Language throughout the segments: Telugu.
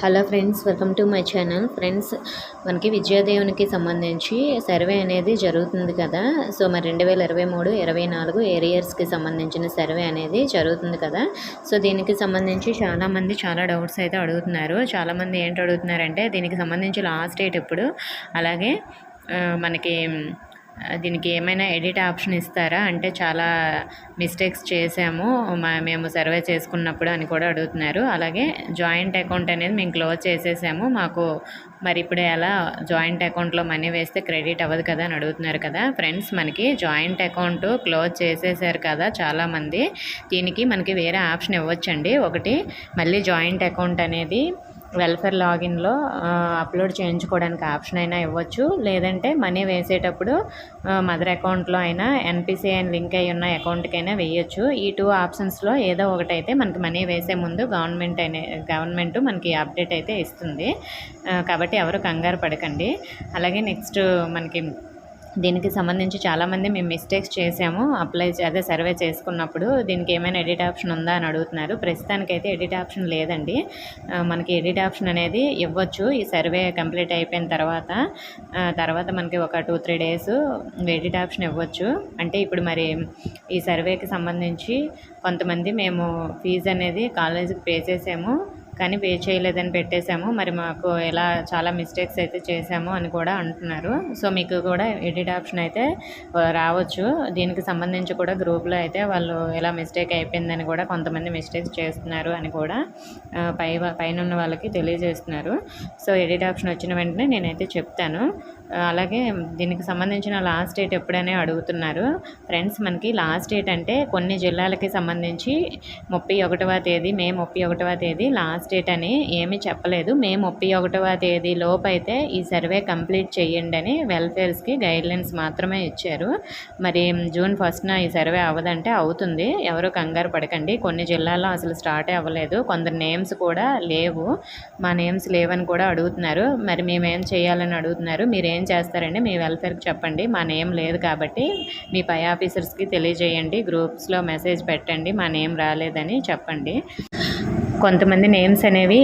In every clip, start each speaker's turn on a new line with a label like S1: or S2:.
S1: Hello friends welcome to my channel. Friends మనకి విద్యాదేవునికి సంబంధించి సర్వే అనేది జరుగుతుంది కదా. సో మరి రెండు వేల ఇరవై మూడు ఇరవై నాలుగు ఏరియర్స్కి సంబంధించిన సర్వే అనేది జరుగుతుంది కదా. సో దీనికి సంబంధించి చాలామంది చాలా డౌట్స్ అయితే అడుగుతున్నారు. చాలామంది ఏంటి అడుగుతున్నారంటే దీనికి సంబంధించి లాస్ట్ డేట్ ఎప్పుడు? అలాగే మనకి దీనికి ఏమైనా ఎడిట్ ఆప్షన్ ఇస్తారా? అంటే చాలా మిస్టేక్స్ చేసాము మేము సర్వే చేసుకున్నప్పుడు అని కూడా అడుగుతున్నారు. అలాగే జాయింట్ అకౌంట్ అనేది మేము క్లోజ్ చేసేసాము. మాకు మరి ఇప్పుడు ఎలా జాయింట్ అకౌంట్లో మనీ వేస్తే క్రెడిట్ అవ్వదు కదా అని అడుగుతున్నారు కదా. ఫ్రెండ్స్ మనకి జాయింట్ అకౌంట్ క్లోజ్ చేసేసారు కదా చాలామంది. దీనికి మనకి వేరే ఆప్షన్ ఇవ్వచ్చండి. ఒకటి మళ్ళీ జాయింట్ అకౌంట్ అనేది వెల్ఫేర్ లాగిన్లో అప్లోడ్ చేయించుకోవడానికి ఆప్షన్ అయినా ఇవ్వచ్చు. లేదంటే మనీ వేసేటప్పుడు మదర్ అకౌంట్లో అయినా ఎన్పిసిఐ లింక్ అయి ఉన్న అకౌంట్కైనా వేయచ్చు. ఈ టూ ఆప్షన్స్లో ఏదో ఒకటైతే మనకి మనీ వేసే ముందు గవర్నమెంట్ అనే గవర్నమెంట్ మనకి అప్డేట్ అయితే ఇస్తుంది. కాబట్టి ఎవరు కంగారు పడకండి. అలాగే నెక్స్ట్ మనకి దీనికి సంబంధించి చాలామంది మేము మిస్టేక్స్ చేసాము అప్లై అదే సర్వే చేసుకున్నప్పుడు దీనికి ఏమైనా ఎడిట్ ఆప్షన్ ఉందా అని అడుగుతున్నారు. ప్రస్తుతానికైతే ఎడిట్ ఆప్షన్ లేదండి. మనకి ఎడిట్ ఆప్షన్ అనేది ఇవ్వచ్చు. ఈ సర్వే కంప్లీట్ అయిపోయిన తర్వాత తర్వాత మనకి ఒక two three days edit option ఇవ్వచ్చు. అంటే ఇప్పుడు మరి ఈ సర్వేకి సంబంధించి కొంతమంది మేము ఫీజు అనేది కాలేజీకి పే చేసాము. కానీ పే చేయలేదని పెట్టేశాము. మరి మాకు ఎలా చాలా మిస్టేక్స్ అయితే చేశాము అని కూడా అంటున్నారు. సో మీకు కూడా ఎడిట్ ఆప్షన్ అయితే రావచ్చు. దీనికి సంబంధించి కూడా గ్రూప్లో అయితే వాళ్ళు ఎలా మిస్టేక్ అయిపోయిందని కూడా కొంతమంది మిస్టేక్స్ చేస్తున్నారు అని కూడా పై పైన ఉన్న వాళ్ళకి తెలియజేస్తున్నారు. సో ఎడిట్ ఆప్షన్ వచ్చిన వెంటనే నేనైతే చెప్తాను. అలాగే దీనికి సంబంధించిన లాస్ట్ డేట్ ఎప్పుడనే అడుగుతున్నారు. ఫ్రెండ్స్ మనకి లాస్ట్ డేట్ అంటే కొన్ని జిల్లాలకి సంబంధించి ముప్పై ఒకటవ తేదీ మే ముప్పై ఒకటవ తేదీ లాస్ట్ డేట్ అని ఏమీ చెప్పలేదు. మే ముప్పై ఒకటవ తేదీ లోపు అయితే ఈ సర్వే కంప్లీట్ చేయండి అని వెల్ఫేర్స్కి గైడ్లైన్స్ మాత్రమే ఇచ్చారు. మరి జూన్ ఫస్ట్న ఈ సర్వే అవ్వదంటే అవుతుంది. ఎవరు కంగారు పడకండి. కొన్ని జిల్లాల్లో అసలు స్టార్ట్ అవ్వలేదు. కొందరు నేమ్స్ కూడా లేవు. మా నేమ్స్ లేవని కూడా అడుగుతున్నారు. మరి మేమేం చేయాలని అడుగుతున్నారు? మీరు ఏం చేస్తారండి? మీ వెల్ఫేర్కి చెప్పండి. మా నేమ్ లేదు కాబట్టి మీ పై ఆఫీసర్స్కి తెలియజేయండి. గ్రూప్స్లో మెసేజ్ పెట్టండి. మా నేమ్ రాలేదని చెప్పండి. కొంతమంది నేమ్స్ అనేవి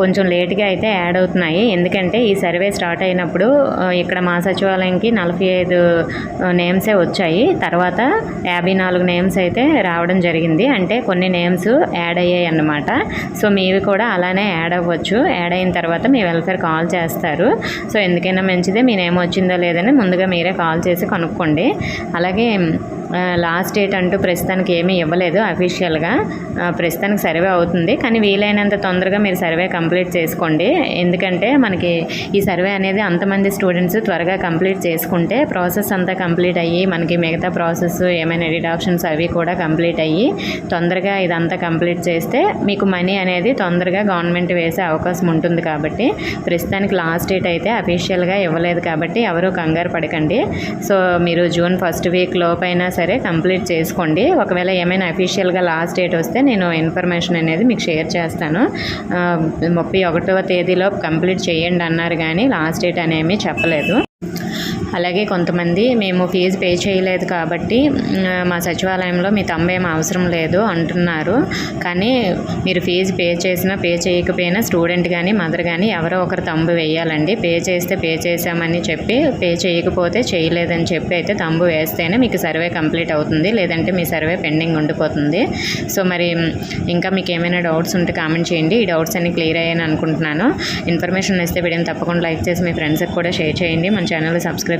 S1: కొంచెం లేట్గా అయితే యాడ్ అవుతున్నాయి. ఎందుకంటే ఈ సర్వే స్టార్ట్ అయినప్పుడు ఇక్కడ మా సచివాలయంకి నలభై ఐదు నేమ్సే వచ్చాయి. తర్వాత యాభై నాలుగు నేమ్స్ అయితే రావడం జరిగింది. అంటే కొన్ని నేమ్స్ యాడ్ అయ్యాయి అన్నమాట. సో మీవి కూడా అలానే యాడ్ అవ్వచ్చు. యాడ్ అయిన తర్వాత మీ వెల్ఫేర్ కాల్ చేస్తారు. సో ఎందుకైనా మంచిదే. మీ నేమ్ వచ్చిందో లేదని ముందుగా మీరే కాల్ చేసి కనుక్కోండి. అలాగే లాస్ట్ డేట్ అంటూ ప్రస్తుతానికి ఏమీ ఇవ్వలేదు అఫీషియల్గా. ప్రస్తుతానికి సర్వే అవుతుంది. కానీ వీలైనంత తొందరగా మీరు సర్వే కంప్లీట్ చేసుకోండి. ఎందుకంటే మనకి ఈ సర్వే అనేది అంతమంది స్టూడెంట్స్ త్వరగా కంప్లీట్ చేసుకుంటే ప్రాసెస్ అంతా కంప్లీట్ అయ్యి మనకి మిగతా ప్రాసెస్ ఏమైనా ఎడిట్ ఆప్షన్స్ అవి కూడా కంప్లీట్ అయ్యి తొందరగా ఇదంతా కంప్లీట్ చేస్తే మీకు మనీ అనేది తొందరగా గవర్నమెంట్ వేసే అవకాశం ఉంటుంది కాబట్టి ప్రస్తుతానికి లాస్ట్ డేట్ అయితే అఫీషియల్గా ఇవ్వలేదు కాబట్టి ఎవరు కంగారు పడకండి. సో మీరు జూన్ ఫస్ట్ వీక్ లోపైనా సరే కంప్లీట్ చేసుకోండి. ఒకవేళ ఏమైనా అఫీషియల్గా లాస్ట్ డేట్ వస్తే నేను ఇన్ఫర్మేషన్ అనేది మీకు షేర్ చేస్తాను. ముప్పై ఒకటవ తేదీలో కంప్లీట్ చేయండి అన్నారు కానీ లాస్ట్ డేట్ అనేమి చెప్పలేదు. అలాగే కొంతమంది మేము ఫీజు పే చేయలేదు కాబట్టి మా సచివాలయంలో మీ తమ్మేం ఏం అవసరం లేదు అంటున్నారు. కానీ మీరు ఫీజు పే చేసినా పే చేయకపోయినా స్టూడెంట్ కానీ మదర్ కానీ ఎవరో ఒకరు తంబు వేయాలండి. పే చేస్తే పే చేసామని చెప్పి పే చేయకపోతే చేయలేదని చెప్పి అయితే తంబు వేస్తేనే మీకు సర్వే కంప్లీట్ అవుతుంది. లేదంటే మీ సర్వే పెండింగ్ ఉండిపోతుంది. సో మరి ఇంకా మీకు ఏమైనా డౌట్స్ ఉంటే కామెంట్ చేయండి. ఈ డౌట్స్ అన్ని క్లియర్ అయ్యాయని అనుకుంటున్నాను. ఇన్ఫర్మేషన్ ఇస్తే వీడియోని తప్పకుండా లైక్ చేసి మీ ఫ్రెండ్స్కి కూడా షేర్ చేయండి. మన ఛానల్ సబ్స్క్రైబ్